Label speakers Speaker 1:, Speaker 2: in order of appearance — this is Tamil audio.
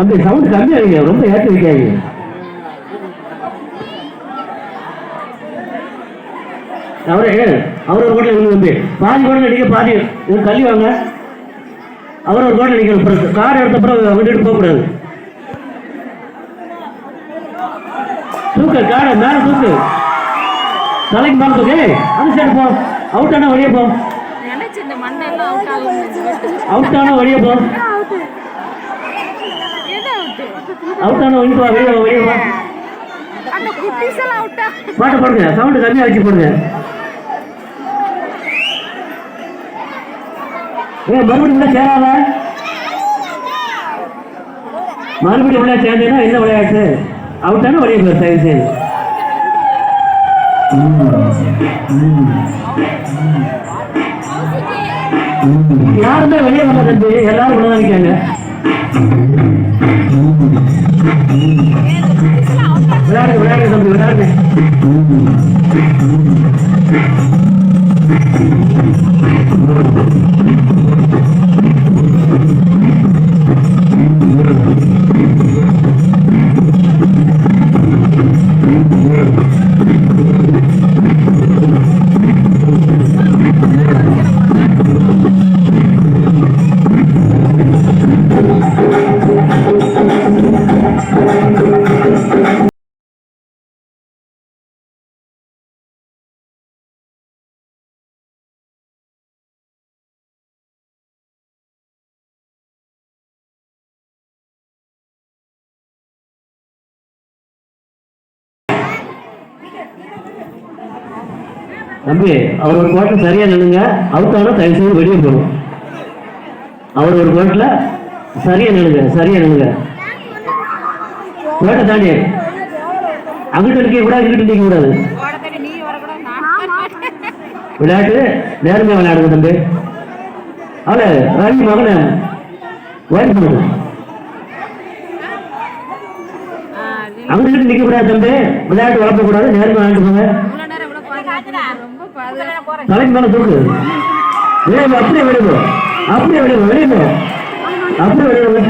Speaker 1: அந்த சவுண்ட் கம்மியா ரொம்ப ஏற்றி வைக்காதீங்க. அவரே அவர் ஒரு கோட்டை இருந்து பாதி கூட நடிக்க பாதி இது தள்ளி வாங்க. அவர் ஒரு கோட்டை அடிக்கணும் அப்புறம் கார் எடுத்த அப்புறம் விட்டுட்டு போகக்கூடாது. தூக்கு காடை மேல தூக்கு. தலைக்கு மேல தூக்கு. அந்த சைடு போ. அவுட் ஆனா வெளியே போ.
Speaker 2: அவுட் ஆகும்
Speaker 1: அவுட் ஆனா வெளியே போ. அவுட் ஆனா வெளியே வா வெளியே வெளியே
Speaker 2: அவுட்டா
Speaker 1: பாட்டு போடுங்க. சவுண்டு கம்மியா வச்சு போடுங்க. மறுபடியும் உள்ள சேராத? மறுபடியும் உள்ள சேர்ந்தேன்னா என்ன விளையாட்டு? அவுட்டான வெளியே போய் தயவு செய்து. யாருமே வெளியே வந்த தம்பி எல்லாரும் உள்ள தான் நிற்காங்க விளையாடுங்க விளையாடுங்க தம்பி விளையாடுங்க. தம்பி அவர் ஒரு கோட்டில் சரியா நில்லுங்க. அவுட் ஆனா தயவு செய்து வெளியே போகணும் அவர் ஒரு கோட்டில் சரியா நில்லுங்க சரியா நில்லுங்க. கோட்டை தாண்டி. அங்கிட்ட நிற்க கூடாது இங்கிட்டு நிற்க கூடாது. விளையாட்டு நேர்மையா விளையாடுங்க தம்பி. அவள ரவி மகன வயசு பண்ணுங்க அங்கிட்ட நிற்க கூடாது தம்பி. விளையாட்டு வளர்க்க கூடாது நேர்மையா விளையாண்டுக்கோங்க தலைக்கு மேல தூக்கு. வெளியே போ, அப்படியே வெளியே போ அப்படியே வெளியே போ அப்படியே வெளியே